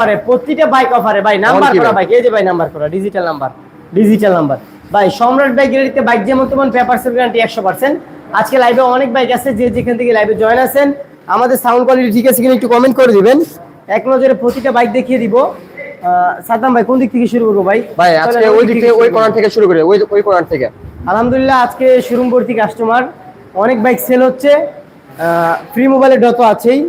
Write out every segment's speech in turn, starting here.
অফারে প্রতিটা বাইক অফারে ভাই নাম্বার করা ভাই? বাইক এই যে ভাই নাম্বার করা ডিজিটাল নাম্বার ডিজিটাল নাম্বার ভাই সম্রাট বাইক গ্যালারিতে বাইক যেমন তেমন পেপারসের গ্যারান্টি একশো পার্সেন্ট আজকে লাইভে অনেক বাইক আছে যে যেখান থেকে লাইভে জয়েন আছেন আমাদের সাউন্ড কোয়ালিটি ঠিক আছে কিনা একটু কমেন্ট করে দিবেন। এক নজরে প্রতিটা বাইক দেখিয়ে দিব। আহ, সাদ্দাম ভাই কোন দিক থেকে শুরু করব ভাই? ভাই আজকে ওই দিক থেকে ওই কর্নার থেকে শুরু করে ওই ওই কর্নার থেকে। আলহামদুলিল্লাহ আজকে শোরুম ভর্তি কাস্টমার অনেক বাইক সেল হচ্ছে। ফ্রি মোবাইলের ডট আছেই।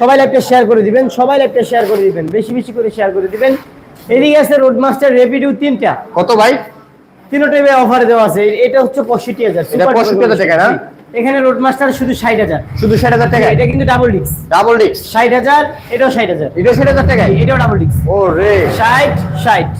সবাই লাইভটা শেয়ার করে দিবেন সবাই লাইভটা শেয়ার করে দিবেন বেশি বেশি করে শেয়ার করে দিবেন। এদিকে আছে রোডমাস্টার রেপিডিউ তিনটা। কত ভাই? তিনটাই অফার দেওয়া আছে এটা হচ্ছে পঁয়ষট্টি হাজার এটা 65,000 টাকা না? এখানে রোডমাস্টার শুধু ষাট হাজার। শুধু ষাট হাজার টাকা এটা কিন্তু ডাবল ডিক্স ডাবল ডিক্স ষাট হাজার এটাও ষাট হাজার। এটা ষাট হাজার টাকা এটাও ডাবল ডিক্স ও রে ষাট ষাট।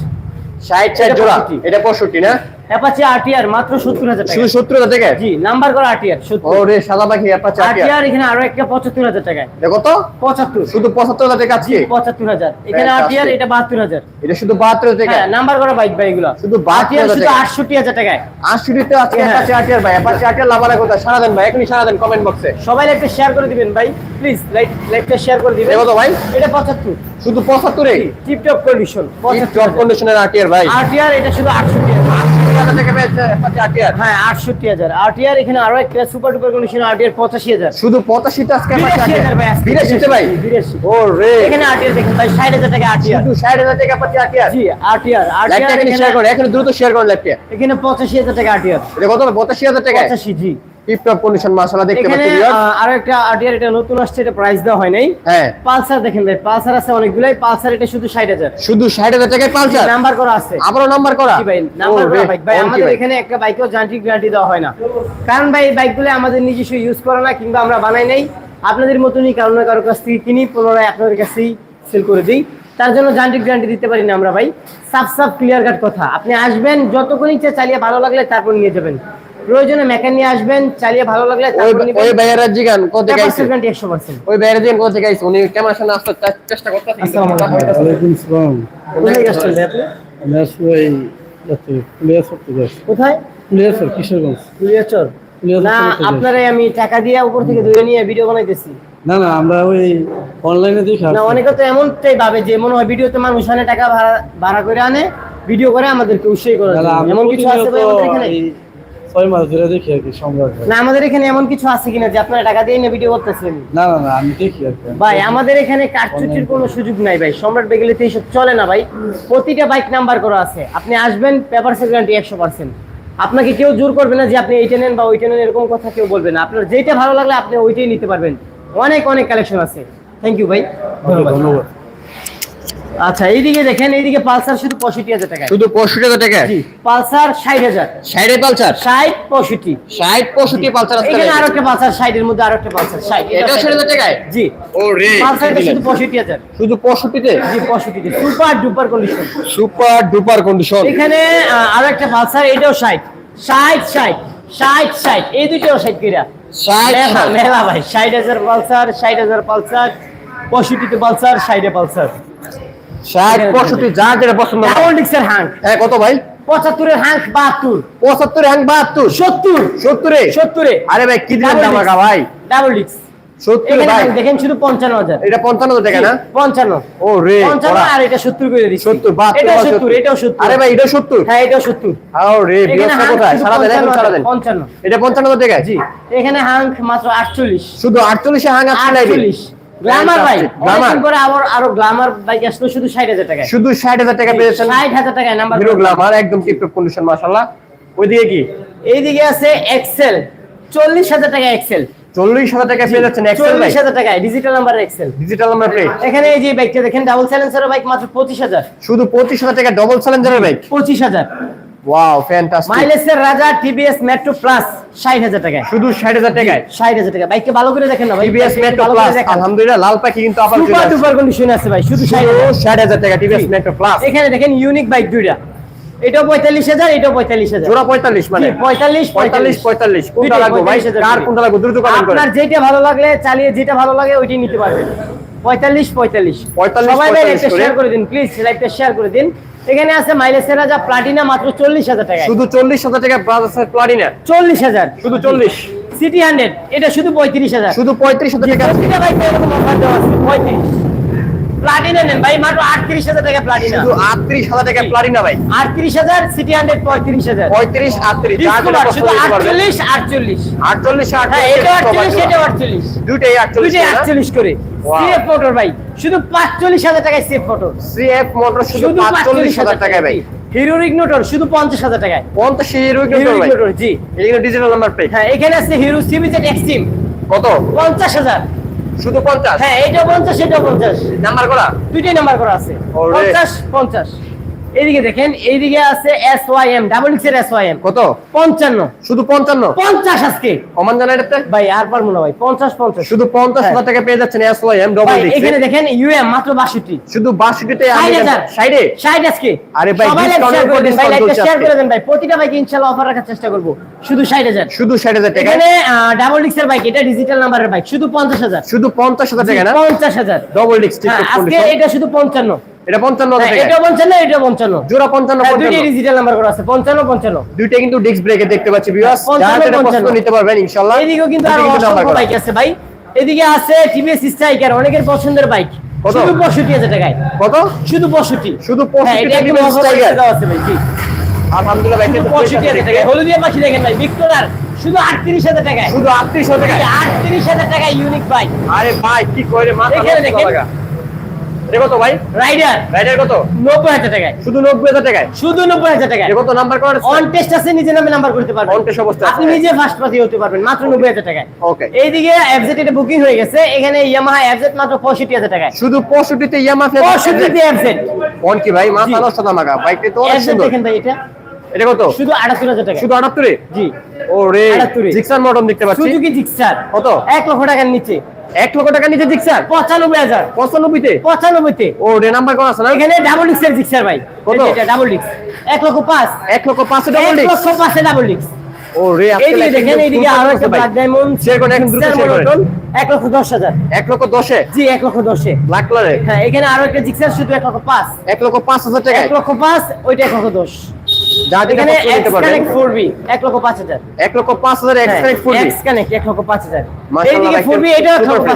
ষাট ষাট এটা জোড়া। 65 এটা পঁয়ষট্টি না? অ্যাপাচি আরটিআর মাত্র সত্তর হাজার টাকা শুধু টাকা জি নাম্বার করা আরটিআর ও সত্তর। রে সাদা পাখি চাকরি আরটিআর। এখানে আরও একটা পঁচাত্তর হাজার টাকায়। এটা কত? পঁচাত্তর। শুধু পঁচাত্তর হাজার টাকা আজকে? পঁচাত্তর হাজার। এখানে আরটিআর এটা বাহাত্তর হাজার। এটা শুধু বাহাত্তর হাজার টাকা হ্যাঁ নাম্বার করা বাইক ভাই এগুলো শুধু 72 আরটিআর হাজার শুধু টাকা। আটষট্টি হাজার টাকায়। আটষট্টিতে আজকে হ্যাঁ। অ্যাপাচি আটিয়ার ভাই। অ্যাপাচি আটিয়ার লাভারা কোথায় সারা দেন ভাই এখনই সারা দেন কমেন্ট বক্সে সবাই লাইভটা শেয়ার করে দিবেন ভাই প্লিজ লাইভ লাইভটা শেয়ার করে দিবেন। কত ভাই? এটা পঁচাত্তর। শুধু পঁচাত্তরে? টিপটপ কন্ডিশন টপ কন্ডিশনের আটিয়ার ভাই। আরটিআর এটা শুধু আটষট্টি হাজার। হাজার টাকা পেয়েছে অ্যাপাচি আটিয়ার হ্যাঁ আটষট্টি হাজার। আরটিআর এখানে আরও একটা সুপার ডুপার কন্ডিশন আরটিআর পঁচাশি হাজার। শুধু পঁচাশিতে আজকে ভাই বিরাশিতে ভাই। বিরাশি। ও রে এখানে আরটিআর দেখেন ভাই ষাট হাজার টাকা আরটিআর শুধু ষাট হাজার টাকা পাচ্ছি আটিয়ার জি আরটিআর এখানে শেয়ার আরটিআর এখানে দ্রুত শেয়ার করুন লাইভটা এখানে পঁচাশি হাজার টাকা আরটিআর এটা কত পঁচাশি হাজার টাকা পঁচাশি জি। টিপ টপ কন্ডিশন মাশাআল্লাহ দেখতে এখানে পাচ্ছি viewers। আহ, আরও একটা আরটিআর এটা নতুন আসছে এটা প্রাইস দেওয়া হয় নাই হ্যাঁ। পালসার দেখেন ভাই পালসার আছে অনেকগুলাই পালসার এটা শুধু ষাট হাজার। শুধু ষাট হাজার টাকায় পালসার নাম্বার করা আছে। আবারও নাম্বার করা? জি ভাই নাম্বার করা রে, বাইক ভাই আমাদের এখানে একটা বাইকেও যান্ত্রিক গ্যারান্টি দেওয়া হয় না। কারণ ভাই এই বাইকগুলো আমাদের নিজস্ব ইউজ করে না কিংবা আমরা বানাই নাই। আপনাদের মতনই কারও না কারও কাছ থেকে কিনি পুনরায় আপনাদের কাছেই সেল করে দিই। তার জন্য যান্ত্রিক গ্যারান্টি দিতে পারি না আমরা ভাই। সাফ সাফ ক্লিয়ার কাট কথা। আপনি আসবেন যতক্ষণ ইচ্ছে চালিয়ে ভালো লাগলে তারপর নিয়ে যাবেন। প্রয়োজনে মেকান নিয়ে আসবেন চালিয়ে ভালো লাগলে ওই ভাইয়েরা জিগান কত থেকে আইছে গ্যারান্টি একশো পার্সেন্ট। ওই ভাইয়েরা জিগান কত থেকে আইছে উনি ক্যামেরার সামনে আসতে চেষ্টা করতেছে আসসালামু আলাইকুম। ওয়ালাইকুম সালাম কোথায় গেছেন আপনি? আমি আসলে এই যাচ্ছি কুলিয়াসর থেকে। আসছি কোথায় কিশোরগঞ্জ। না আপনারে আমি টাকা দিয়ে উপর থেকে ধরে নিয়ে ভিডিও বানাইতেছি। না না আমরা ওই অনলাইনে দেখে না অনেকে তো এমনটাই ভাবে যে মনে হয় ভিডিওতে মানুষ আনে টাকা ভাড়া ভাড়া করে আনে ভিডিও করে আমাদেরকে উৎসাহী করে এমন কিছু আছে ভাই আমাদের এখানে? ছয় মাস ধরে দেখি আর কি ভাই। না আমাদের এখানে এমন কিছু আছে কিনা যে আপনারা টাকা দিয়ে ভিডিও করতেছেন? না না না আমি দেখি আর ভাই আমাদের এখানে কাটচুটির কোনো সুযোগ নাই ভাই। সম্রাট বেগেলিতে এইসব চলে না ভাই। প্রতিটা বাইক নাম্বার করা আছে। আপনি আসবেন পেপার গ্যারান্টি একশো পার্সেন্ট আপনাকে কেউ জোর করবে না যে আপনি এইটা নেন বা ওইটা নেন এরকম কথা কেউ বলবে না। আপনার যেটা ভালো লাগলে আপনি ওইটাই নিতে পারবেন। অনেক অনেক কালেকশন আছে। থ্যাংক ইউ ভাই। ধন্যবাদ। আচ্ছা এইদিকে দেখেন এইদিকে পালসার শুধু পঁয়ষট্টি হাজার টাকা শুধু পঁয়ষট্টি হাজার টাকা জি পালসার ষাট হাজার। ষাটে পালসার? ষাট পঁয়ষট্টি। ষাট পঁয়ষট্টি পালসার এখানে আরও একটা পালসার ষাটের মধ্যে আরও একটা পালসার ষাট। এটা ষাট হাজার টাকায়? জি। ও রে পালসার শুধু পঁয়ষট্টি হাজার। শুধু পঁয়ষট্টিতে? জি পঁয়ষট্টিতে। Super duper condition super duper condition এখানে আরও একটা পালসার এটাও ষাট। ষাট ষাট। ষাট ষাট। এই দুটো ষাট কিরা ষাট। মেলা ভাই। ষাট হাজার পালসার ষাট হাজার পালসার। পঁয়ষট্টিতে পালসার ষাটে পালসার। ষাট পঁয়ষট্টি যা যেটা পছন্দ ডাবল ডিক্সের হ্যাঁ কত ভাই? পঁচাত্তরের হাঙ্ক বাহাত্তর। পঁচাত্তরে হ্যাং বাহাত্তর? সত্তর। সত্তরে? সত্তরে। আরে ভাই কি দিলেন টাকা ভাই? ডাবল ডিক্স। সত্তরে এখানে ভাই। হাঙ্ক দেখেন শুধু পঞ্চান্ন হাজার। এটা পঞ্চান্ন হাজার টাকা না? পঞ্চান্ন। ও রে পঞ্চান্ন আর এটা সত্তর করে দিচ্ছি। সত্তর সত্তর এটাও সত্তর। আরে ভাই এটা সত্তর? হ্যাঁ এটাও সত্তর। ও রে এখানে কোথায়? সারা দেন এখন সারা দেন। পঞ্চান্ন এটা পঞ্চান্ন হাজার টাকা জি এখানে হাঙ্ক মাত্র আটচল্লিশ। শুধু আটচল্লিশ গ্লামার বাইক গ্লামার পরে আবার আরও গ্লামার বাইক আসলো শুধু টাকা পেয়েছেন ষাট হাজার টাকায় নাম্বার হিরো গ্লামার একদম টিপটপ কন্ডিশন মাশাআল্লাহ। ওইদিকে কি? এইদিকে আছে এক্সেল টাকা এক্সেল পেয়ে যাচ্ছেন এক্সেল টাকায় ডিজিটাল নাম্বার এক্সেল ডিজিটাল নাম্বার প্লেট এখানে এই যে বাইকটা দেখেন ডাবল বাইক মাত্র পঁচিশ হাজার। শুধু পঁচিশ হাজার টাকা ডবল বাইক পঁচিশ হাজার। ওয়াও ফ্যান্টাস্টিক মাইলেজের রাজা টিভিএস মেট্রো প্লাস ষাট হাজার টাকায়। শুধু ষাট হাজার টাকায়? ষাট হাজার টাকা বাইককে ভালো করে দেখেন না ভাই টিভিএস মেট্রো প্লাস আলহামদুলিল্লাহ লাল পাখি কিন্তু আবার সুপার ডুপার কন্ডিশন আছে ভাই শুধু ষাট হাজার টাকা টিভিএস মেট্রো প্লাস এখানে দেখেন ইউনিক বাইক দুইটা। এটাও পঁয়তাল্লিশ হাজার এটাও পঁয়তাল্লিশ হাজার। জোড়া পঁয়তাল্লিশ মানে? পঁয়তাল্লিশ পঁয়তাল্লিশ। পঁয়তাল্লিশ কোনটা দুইটাই লাগবে ভাই? 45,000 কার কোনটা লাগবে? দ্রুত কমেন্ট করেন আপনার যেটা ভালো লাগলে চালিয়ে যেটা ভালো লাগে ওইটাই নিতে পারবেন। পঁয়তাল্লিশ পঁয়তাল্লিশ। 45, সবাই ভাই 45 লাইভটা করে। শেয়ার করে দিন প্লিজ লাইভটা শেয়ার করে দিন। এখানে আছে মাইলেজের রাজা প্লাটিনা মাত্র চল্লিশ হাজার টাকা শুধু চল্লিশ হাজার টাকা প্লাটিনা চল্লিশ হাজার। শুধু চল্লিশ। সিটি হান্ড্রেড এটা শুধু পঁয়ত্রিশ হাজার। শুধু পঁয়ত্রিশ হাজার টাকা। পঁয়ত্রিশ। প্লাটিনা নেন। ভাই মাত্র আটত্রিশ হাজার টাকা প্লাটিনা শুধু আটত্রিশ হাজার টাকা প্লাটিনা ভাই। আটত্রিশ হাজার সিটি হান্ড্রেড পঁয়ত্রিশ হাজার। পঁয়ত্রিশ আটত্রিশ শুধু আটচল্লিশ আটচল্লিশ। আটচল্লিশ হ্যাঁ এটাও আটচল্লিশ এটাও আটচল্লিশ। দুইটাই আটচল্লিশ দুইটাই আটচল্লিশ করে। সিএফ মোটর ভাই শুধু পাঁচচল্লিশ হাজার টাকায় সিএফ মোটর সিএফ মোটর শুধু পাঁচচল্লিশ হাজার টাকায় ভাই। হিরো ইগনোটর শুধু পঞ্চাশ হাজার টাকায়। পঞ্চাশ হিরো হিরো ইগনোটর জি। এগুলো ডিজিটাল নাম্বার প্লেট হ্যাঁ এখানে আছে হিরো সিবিজেড এক্সট্রিম কত? পঞ্চাশ হাজার। শুধু পঞ্চাশ? হ্যাঁ এইটা পঞ্চাশ সেটা পঞ্চাশ। নাম্বার করা? দুইটাই নাম্বার করা আছে। ওরে। পঞ্চাশ পঞ্চাশ। এইদিকে দেখেন এইদিকে আছে এস ওয়াই এম ডাবল এক্সের এস ওয়াই এম কত? পঞ্চান্ন। শুধু পঞ্চান্ন? পঞ্চাশ আজকে। কমান জানা এটাতে? ভাই আর পারব না ভাই পঞ্চাশ পঞ্চাশ। শুধু পঞ্চাশ হ্যাঁ। হাজার টাকা পেয়ে যাচ্ছেন এস ওয়াই এম ডবল ভাই এখানে দেখেন ইউএম মাত্র বাষট্টি। শুধু বাষট্টিতে সাইডে ষাট আজকে। আরে ভাই, এর ভাই লাইকটা শেয়ার করে দেন ভাই। প্রতিটা বাইকে ইনশাআল্লাহ অফার রাখার চেষ্টা করব। শুধু ষাট হাজার। শুধু ষাট হাজার টাকা। এখানে ডাবল ডিক্সের বাইক এটা ডিজিটাল নাম্বারের বাইক শুধু পঞ্চাশ হাজার। শুধু পঞ্চাশ হাজার টাকা না? পঞ্চাশ হাজার। ডবল হ্যাঁ, আজকে এটা শুধু পঞ্চান্ন। এটা পঞ্চান্ন হাজার হ্যাঁ, টাকা এটা পঞ্চান্ন এটা পঞ্চান্ন। জোড়া পঞ্চান্ন হ্যাঁ, পঞ্চান্ন। দুইটাই ডিজিটাল নাম্বার করা আছে পঞ্চান্ন পঞ্চান্ন। দুইটা কিন্তু ডিস্ক ব্রেকে দেখতে পাচ্ছি ভিউয়ার্স যারা যেটা পছন্দ নিতে পারবেন ইনশাআল্লাহ। এদিকেও কিন্তু আরও অসংখ্য বাইক আছে ভাই। এদিকে আছে টিভিএস স্ট্রাইকার অনেকের পছন্দের বাইক কত? শুধু পঁয়ষট্টি হাজার টাকায়। কত? শুধু পঁয়ষট্টি। শুধু হ্যাঁ, 65 এটা একদম TVS offer Tiger। আছে ভাই, জি। আলহামদুলিল্লাহ ভাই শুধু কিন্তু পঁয়ষট্টি টাকায়। হলুদিয়া পাখি দেখেন ভাই ভিক্টোরার শুধু আটত্রিশ হাজার টাকায়। শুধু আটত্রিশ হাজার টাকা আটত্রিশ হাজার টাকায় ইউনিক বাইক আরে ভাই কি করে মাথা দেখেন। লাগা। এটা কত ভাই? রাইডার রাইডার কত? নব্বই হাজার টাকায়। শুধু নব্বই হাজার টাকায়? শুধু নব্বই হাজার টাকায়। কত নাম্বার করার অন টেস্ট আছে নিজে নামে নাম্বার করতে পারবেন। On test অবস্থা আপনি নিজে ফার্স্ট পার্টি হতে পারবেন মাত্র নব্বই হাজার টাকায়। Okay. এইদিকে এফজেড এটা বুকিং হয়ে গেছে এখানে ইয়ামাহা এফজেড মাত্র পঁয়ষট্টি হাজার টাকায়। শুধু পঁয়ষট্টিতে ইয়ামা পঁয়ষট্টিতে এফজেড কোন কি ভাই? মাথা। নষ্ট না বাইকটা তো অনেক সুন্দর। দেখেন ভাই এটা। এটা কত? শুধু আটাত্তর হাজার টাকা শুধু আটাত্তরে? জি। ও রে 78 জিক্সার মডেল দেখতে পাচ্ছি। সুজুকি জিক্সার কত? এক লক্ষ টাকার নিচে। এক লক্ষ টাকা নিচে জিক্সার পঁচানব্বই হাজার পঁচানব্বইতে পঁচানব্বইতে ও রে নাম্বার করা আছে না এখানে ডাবল ডিক্সের জিক্সার ভাই কত? ডাবল ডিক্স এক লক্ষ পাঁচ এক লক্ষ পাঁচশো ডাবল এক লক্ষ পাঁচে ডাবল ডিক্স ও রে এইদিকে দেখেন এইদিকে আরও একটা ব্ল্যাক ডায়মন্ড Share করেন, একদম দ্রুত share করেন। এক লক্ষ দশ হাজার এক লক্ষ দশে জি এক লক্ষ দশে ব্ল্যাক কালারে হ্যাঁ এখানে আরও একটা জিক্সার শুধু এক লক্ষ পাঁচ এক লক্ষ পাঁচ হাজার টাকায় এক লক্ষ পাঁচ ওইটা এক লক্ষ দশ এখানে x connect lakh lakh x connect x connect লক্ষ এইদিকে লক্ষ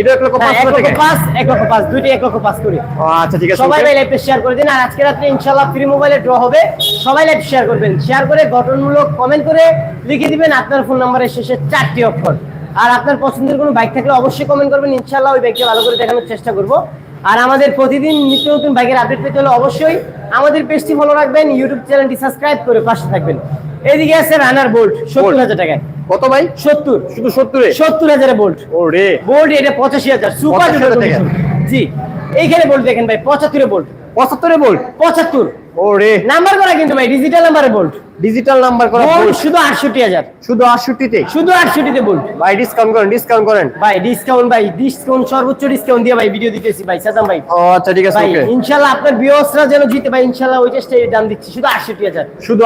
এটা লক্ষ পাঁচ হ্যাঁ, লক্ষ লক্ষ লক্ষ করে। আচ্ছা ঠিক আছে সবাই লাইভে শেয়ার করে দিন আর আজকে রাত্রে ইনশাআল্লাহ ফ্রি মোবাইলে ড্র হবে। সবাই লাইভ শেয়ার করবেন। শেয়ার করে গঠনমূলক কমেন্ট করে লিখে দিবেন আপনার ফোন নাম্বারের শেষে চারটি অক্ষর। আর আপনার পছন্দের কোনো বাইক থাকলে অবশ্যই কমেন্ট করবেন। ইনশাআল্লাহ ওই বাইকটা ভালো করে দেখানোর চেষ্টা করব। আর আমাদের প্রতিদিন নিত্য নতুন বাইকের আপডেট পেতে হলে অবশ্যই আমাদের পেজটি ফলো রাখবেন ইউটিউব চ্যানেলটি সাবস্ক্রাইব করে পাশে থাকবেন। এদিকে আছে রানার বোল্ট সত্তর হাজার টাকায়। কত ভাই? সত্তর। শুধু সত্তরে? সত্তর হাজারে বোল্ট ও রে বোল্ট এটা পঁচাশি হাজার সুপার 85,000 ডুপার জি। এইখানে বোল্ট দেখেন ভাই পঁচাত্তরে বোল্ট পঁচাত্তরে বোল্ট পঁচাত্তর। ও রে নাম্বার করা কিন্তু ভাই ডিজিটাল নাম্বারে বোল্ট ডিজিটাল নাম্বার করা বোল্ট bolt। শুধু আটষট্টি হাজার। শুধু বোল্ট ভাই ডিসকাউন্ট করেন ডিসকাউন্ট করেন। ভাই ডিসকাউন্ট ভাই ডিসকাউন্ট সর্বোচ্চ ডিসকাউন্ট দিয়ে ভাই ভিডিও দিতেছি ভাই সাদাম ভাই। ও আচ্ছা ঠিক আছে ওকে ইনশাল্লাহ আপনার বিয়সরা যেন জিতে ভাই ইনশাল্লাহ ওই চেষ্টায় দাম দিচ্ছি শুধু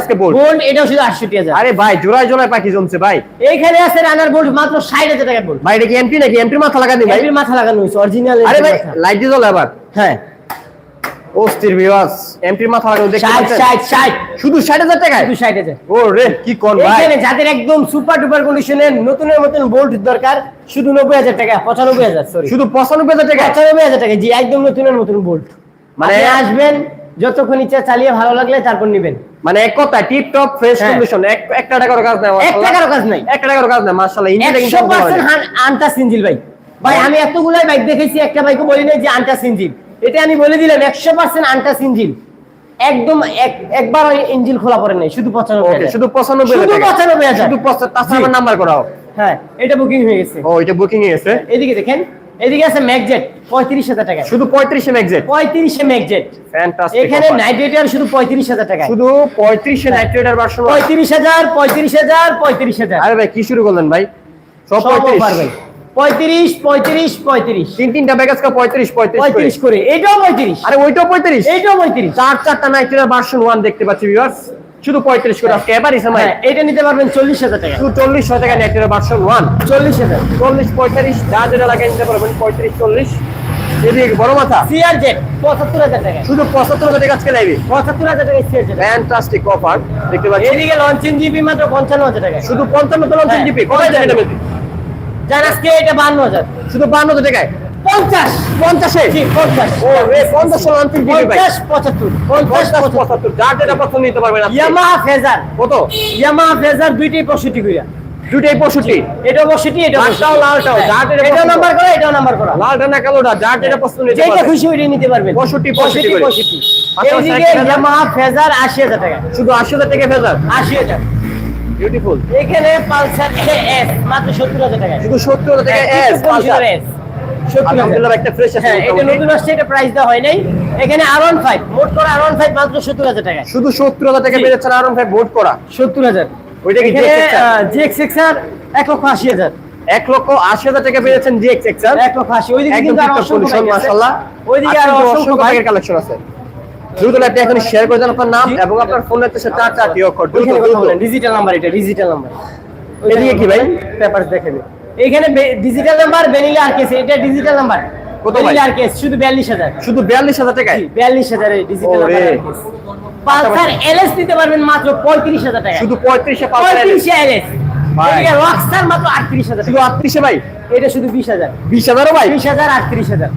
আজকে বোল্ট হাজার। আরে ভাই জোড়ায় জোড়ায় পাখি জমছে ভাই। এইখানে আছে রানার বোল্ট মাত্র ষাট হাজার টাকার বোল্ট ভাই এটা কি এমপি নাকি? এমপির মাথা লাগা দিই ভাই এমপির মাথা লাগানো হয়েছে অরিজিনাল আরে ভাই লাইট দিয়ে জ্বলে আবার। হ্যাঁ। অস্থির মাথা লাগানো দেখতে ষাট পাচ্ছেন? ষাট ষাট। শুধু ষাট হাজার টাকায়? শুধু ষাট হাজার। ও কি কোন ভাই? এখানে যাদের একদম সুপার ডুপার কন্ডিশনের নতুনের মতন বোল্ট দরকার শুধু টাকা সরি শুধু টাকা টাকা জি একদম নতুনের মতন বোল্ট মানে আসবেন যতক্ষণ ইচ্ছা চালিয়ে ভালো লাগলে তারপর নিবেন। মানে এক কথা টিপ টপ ফ্রেশ। কন্ডিশন এক এক টাকারও কাজ নাই এক। টাকারও কাজ নাই। এক টাকারও কাজ নাই মাশাআল্লাহ কিন্তু ভালো। পার্সেন্ট আনটা সিঞ্জিল ভাই। ভাই আমি এতগুলাই বাইক দেখেছি একটা বাইকও বলি নাই যে আনটা সিঞ্জিল। এটা আমি বলে দিলাম একশো পার্সেন্ট আনটা ইঞ্জিন একদম এক- একবার ইঞ্জিন খোলা পড়ে নাই শুধু পঁচানব্বই শুধু পঁচানব্বই শুধু পঁচানব্বই হাজার। শুধু পঁচা- তাছাড়া জি। আমার নাম্বার করাও। হ্যাঁ এটা বুকিং হয়ে গেছে। ও এটা বুকিং এ গেছে? এদিকে দেখেন এদিকে আছে ম্যাকজেট পঁয়ত্রিশ হাজার টাকা। শুধু পঁয়ত্রিশে এক্সাক্ট পঁয়ত্রিশে ম্যাকজেট ফ্যান্টাস্টিক এখানে নাইট রেটার শুধু পঁয়ত্রিশ হাজার টাকা শুধু পঁয়ত্রিশে নাইট রাইডার ভার্সন পঁয়ত্রিশ হাজার পঁয়ত্রিশ হাজার পঁয়ত্রিশ হাজার। আরে ভাই কি শুরু করলেন ভাই? সব সব পঁয়ত্রিশ। পারবেন পঁয়ত্রিশ পঁয়ত্রিশ পঁয়ত্রিশ। তিন তিনটা ব্যাগ আজকে পঁয়ত্রিশ পঁয়ত্রিশ পঁয়ত্রিশ করে। এটাও পঁয়ত্রিশ। আরে ওইটাও পঁয়ত্রিশ? এইটাও পঁয়ত্রিশ। চার চারটা নাইট রাইডার ভার্সন ওয়ান দেখতে পাচ্ছি ভিউয়ার্স শুধু পঁয়ত্রিশ করে আজকে হ্যাঁ এটা নিতে পারবেন চল্লিশ হাজার টাকা। শুধু চল্লিশ ছয় টাকা নাইট রাইডার ভার্সন ওয়ান চল্লিশ হাজার। চল্লিশ পঁয়তাল্লিশ যা যেটা লাগে নিতে পারবেন পঁয়ত্রিশ চল্লিশ। এদিকে বড় মাথা। সিআর জেড পঁচাত্তর হাজার টাকা। শুধু পঁচাত্তর হাজার টাকা আজকে পঁচাত্তর হাজার টাকা সিআর জেড ফ্যান্টাস্টিক অফার দেখতে পাচ্ছি। এদিকে লঞ্চিং মাত্র পঞ্চান্ন হাজার টাকা শুধু পঞ্চান্ন তো হ্যাঁ, জিপি কোথায় জানেন বেশি? আজকে এটা বান্ন হাজার। শুধু বান্ন হাজার টাকায়? পঞ্চাশ। পঞ্চাশে? পঞ্চাশ। পঞ্চাশ ষোলো আনতে দিবি ভাই পঞ্চাশ পঁচাত্তর। পঞ্চাশ পঞ্চাশ পঁচাত্তর। যার যেটা পছন্দ নিতে পারবেন আপনি। ফেজার কত? ইয়ামাহা ফেজার দুইটাই পঁয়ষট্টি কইরা। দুটাই পঁয়ষট্টি? এটা পঁয়ষট্টি এটা লালটাও লালটাও, যার এটা নাম্বার করা এটাও নাম্বার করা। লালটা না কালোটা যার যেটা পছন্দ যেটা খুশি ওইটাই নিতে পারবেন। 65 65 করে। পঁয়ষট্টি। এইদিকে সাইকেল- ফেজার আশি হাজার টাকা। শুধু আশি হাজার টাকা ফেজার আশি হাজার। বিউটিফুল এখানে পালসার এস মাত্র সত্তর হাজার টাকা শুধু সত্তর হাজার টাকা হ্যাঁ, এস পালসার। সত্তর আলহামদুলিল্লাহ একটা ফ্রেশ আছে হ্যাঁ এটা নতুন আসছে এটা প্রাইস দেওয়া হয় নাই। এখানে আর ওয়ান মোট করে আর ওয়ান মাত্র সত্তর হাজার টাকা শুধু সত্তর হাজার টাকা বেড়েছে আর করা। ওইটা কি? জিএক্স এক লক্ষ আশি হাজার। এক লক্ষ আশি হাজার টাকা বেড়েছেন জি এক্সার এক লক্ষ আশি ওইদিকে কিন্তু। মাশাআল্লাহ। ওইদিকে আরও অসংখ্য বাইকের কালেকশন আছে। দ্রুত লাইভটা এখন শেয়ার করে দেন আপনার নাম এবং আপনার ফোন হচ্ছে চার চারটি অক্ষর ডিজিটাল নাম্বার এটা ডিজিটাল নাম্বার এদিকে কি ভাই? পেপার দেখাবে এখানে ডিজিটাল নাম্বার ভ্যানিলা আর কেস এটা ডিজিটাল নাম্বার কত ভাই? আর কেস শুধু 42000 শুধু 42000 টাকা 42000 এর ডিজিটাল নাম্বার পালসার এলএস নিতে পারবেন মাত্র 35000 টাকা শুধু 35 পালসার 35 এলএস ভাই। রক্সার মাত্র 38000 শুধু 38 ভাই? এটা শুধু 20000 20000 ভাই? 20000 হাজার।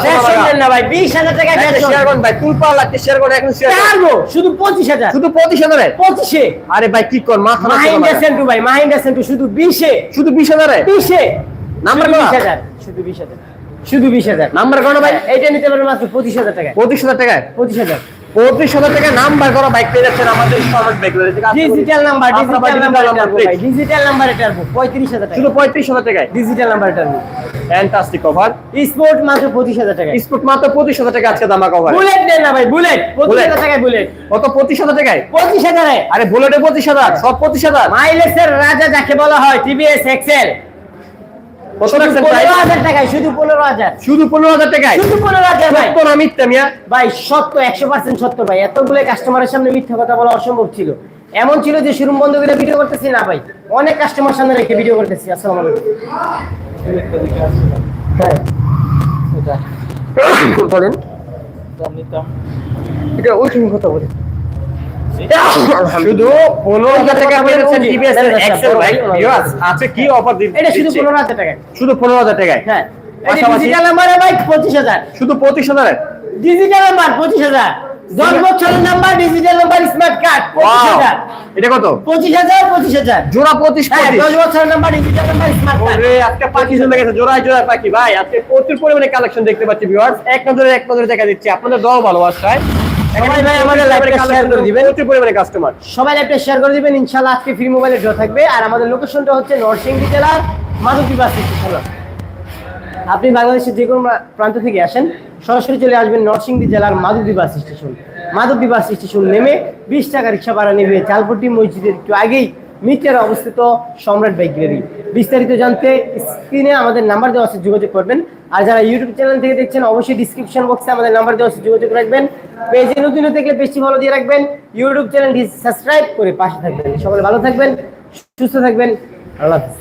পঁচিশ হাজার না ভাই 20000 টাকা শুধু 25000 শুধু 25000 আরে ভাই কি কর মাথা না মাহিন্দা সেন্টু ভাই মাহিন্দা সেন্টু শুধু 20 শুধু 20000 এ 20 নাম্বার শুধু 20000 শুধু 20000 নাম্বার কোন ভাই। এইটা নিতে পারবেন মাত্র 25000 টাকা 25000 টাকা পঁয়ত্রিশ হাজার টাকা নাম্বার করা বাইক পেয়ে যাচ্ছেন আমাদের bike digital number digital number digital number এটার পঁয়ত্রিশ হাজার টাকা শুধু পঁয়ত্রিশ হাজার টাকায়? ডিজিটাল নাম্বার এটার ফ্যান্টাস্টিক স্পোর্ট মাত্র 25000 টাকা স্পোর্ট মাত্র 25000 টাকা আজকে দামা কভার বুলেট নেন না ভাই বুলেট 25000 টাকায় বুলেট কত 25000 টাকায়? 25000 আরে বুলেটে 25000 সব 25000 মাইলেজের রাজা যাকে বলা হয় টিভিএস এক্সেল কত রাখছেন প্রাইস হাজার টাকায় শুধু পনেরো হাজার। শুধু পনেরো হাজার টাকায়? শুধু পনেরো হাজার ভাই। সত্য মিথ্যা মিয়া। ভাই সত্য একশো পার্সেন্ট সত্য ভাই। এতগুলো কাস্টমারের সামনে মিথ্যা কথা বলা অসম্ভব ছিল। এমন ছিল যে শোরুম বন্ধ করে ভিডিও করতেছি না ভাই। অনেক কাস্টমার সামনে রেখে ভিডিও করতেছি আসসালামু আলাইকুম। হ্যাঁ। বলেন। এটা ওই কথা বলেন শুধু পনেরো হাজার টাকা পেয়েছেন টিভিএস না, না, না, এক্সেল ভাই, ভিউয়ার্স আছে কি অফার এটা শুধু টাকায়। হ্যাঁ। পাশাপাশি- ডিজিটাল নাম্বারে ভাই পঁচিশ হাজার। শুধু পঁচিশ হাজারে? ডিজিটাল নাম্বার পঁচিশ হাজার। দশ বছরের number digital number smart card পঁচিশ হাজার। এটা কত? পঁচিশ হাজার পঁচিশ হাজার। জোড়া পঁচিশ হ্যাঁ দশ বছরের number digital number smart card ওরে আজকে পাখি জমে গেছে জোড়ায় জোড়ায় পাখি। ভাই আজকে প্রচুর পরিমাণে কালেকশন দেখতে পাচ্ছি ভিউয়ার্স এক নজরে এক নজরে দেখা দিচ্ছি। আপনাদের দল ভালোবাসায়। সবাই ভাই আমাদের লাইভটা শেয়ার করে দিবেন। প্রচুর পরিমাণে কাস্টমার সবাই লাইভটা শেয়ার করে দিবেন। ইনশাআল্লাহ আজকে ফ্রি মোবাইলে ড্র থাকবে। আর আমাদের লোকেশনটা হচ্ছে নরসিংদী জেলার মাধবদী বাস স্টেশন আপনি বাংলাদেশের যে কোনো প্রান্ত থেকে আসেন সরাসরি চলে আসবেন নরসিংদী জেলার Madhabdi bus station Madhabdi bus station নেমে বিশ টাকা রিক্সা ভাড়া নেবে। চালপট্টি মসজিদের একটু আগেই মিটারে অবস্থিত সম্রাট বাইক বিস্তারিত জানতে স্ক্রিনে আমাদের নাম্বার দেওয়া আছে, যোগাযোগ করবেন। আর যারা ইউটিউব চ্যানেল থেকে দেখছেন, অবশ্যই ডিসক্রিপশন বক্সে আমাদের নাম্বার দেওয়া আছে, যোগাযোগ রাখবেন। পেজে নতুন থেকে বেশি ভালো দিয়ে রাখবেন। ইউটিউব চ্যানেলটি সাবস্ক্রাইব করে পাশে থাকবেন। সকলে ভালো থাকবেন, সুস্থ থাকবেন। আল্লাহ হাফিজ।